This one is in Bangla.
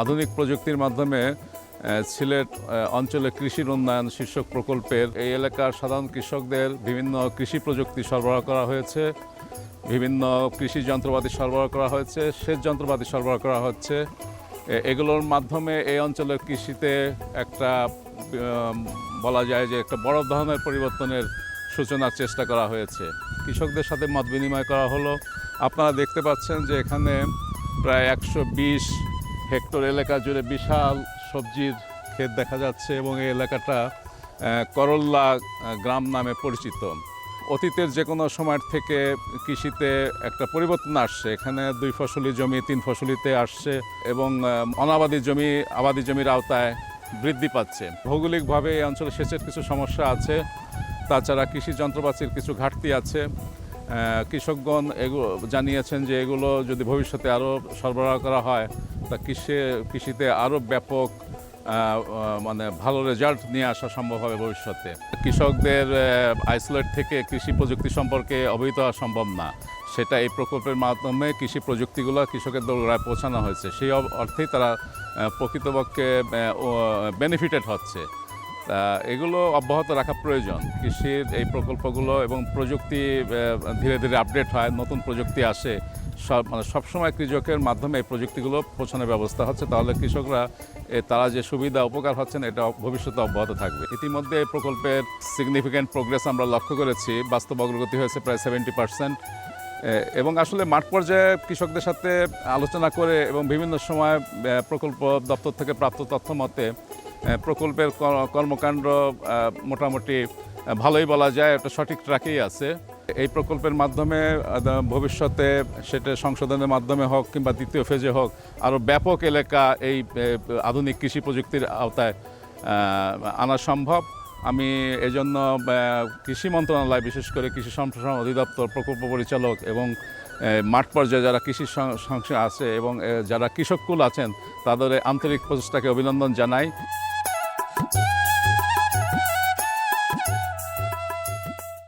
আধুনিক প্রযুক্তির মাধ্যমে সিলেট অঞ্চলে কৃষির উন্নয়ন শীর্ষক প্রকল্পের এই এলাকার সাধারণ কৃষকদের বিভিন্ন কৃষি প্রযুক্তি সরবরাহ করা হয়েছে, বিভিন্ন কৃষি যন্ত্রপাতি সরবরাহ করা হয়েছে, সেচ যন্ত্রপাতি সরবরাহ করা হচ্ছে। এগুলোর মাধ্যমে এই অঞ্চলের কৃষিতে একটা বলা যায় যে একটা বড় ধরনের পরিবর্তনের সূচনার চেষ্টা করা হয়েছে। কৃষকদের সাথে মত বিনিময় করা হলো। আপনারা দেখতে পাচ্ছেন যে এখানে প্রায় একশো বিশ হেক্টর এলাকা জুড়ে বিশাল সবজির ক্ষেত দেখা যাচ্ছে এবং এই এলাকাটা করল্লা গ্রাম নামে পরিচিত। অতীতের যে কোনো সময়ের থেকে কৃষিতে একটা পরিবর্তন আসছে। এখানে দুই ফসলি জমি, তিন ফসলিতে আসছে এবং অনাবাদী জমি, আবাদি জমির আওতায় বৃদ্ধি পাচ্ছে। ভৌগোলিকভাবে এই অঞ্চলে সেচের কিছু সমস্যা আছে। তাছাড়া কৃষি যন্ত্রপাতির কিছু ঘাটতি আছে। কৃষকগণ এগুলো জানিয়েছেন যে এগুলো যদি ভবিষ্যতে আরও সরবরাহ করা হয়, তা কৃষি, কৃষিতে আরও ব্যাপক মানে ভালো রেজাল্ট নিয়ে আসা সম্ভব হবে ভবিষ্যতে। কৃষকদের আইসোলেট থেকে কৃষি প্রযুক্তি সম্পর্কে অবহিত হওয়া সম্ভব না। সেটা এই প্রকল্পের মাধ্যমে কৃষি প্রযুক্তিগুলো কৃষকের দৌড়ায় পৌঁছানো হয়েছে। সেই অর্থেই তারা প্রকৃতপক্ষে বেনিফিটেড হচ্ছে। এগুলো অব্যাহত রাখা প্রয়োজন। কৃষির এই প্রকল্পগুলো এবং প্রযুক্তি ধীরে ধীরে আপডেট হয়, নতুন প্রযুক্তি আসে। সব মানে সবসময় কৃষকের মাধ্যমে এই প্রযুক্তিগুলো পৌঁছানোর ব্যবস্থা হচ্ছে। তাহলে কৃষকরা তারা যে সুবিধা, উপকার হচ্ছেন এটা ভবিষ্যতে অব্যাহত থাকবে। ইতিমধ্যে এই প্রকল্পের সিগনিফিক্যান্ট প্রোগ্রেস আমরা লক্ষ্য করেছি। বাস্তব অগ্রগতি হয়েছে প্রায় সেভেন্টি পার্সেন্ট এবং আসলে মাঠ পর্যায়ে কৃষকদের সাথে আলোচনা করে এবং বিভিন্ন সময় প্রকল্প দপ্তর থেকে প্রাপ্ত তথ্য মতে প্রকল্পের কর্মকাণ্ড মোটামুটি ভালোই বলা যায়। একটা সঠিক ট্র্যাকেই আছে। এই প্রকল্পের মাধ্যমে ভবিষ্যতে সেটা সংশোধনের মাধ্যমে হোক কিংবা দ্বিতীয় ফেজে হোক আরও ব্যাপক এলাকা এই আধুনিক কৃষি প্রযুক্তির আওতায় আনা সম্ভব। আমি এজন্য কৃষি মন্ত্রণালয়, বিশেষ করে কৃষি সম্প্রসারণ অধিদপ্তর, প্রকল্প পরিচালক এবং মাঠ পর্যায়ে যারা কৃষি সংস্থা আছে এবং যারা কৃষককুল আছেন, তাদের আন্তরিক প্রচেষ্টাকে অভিনন্দন জানাই।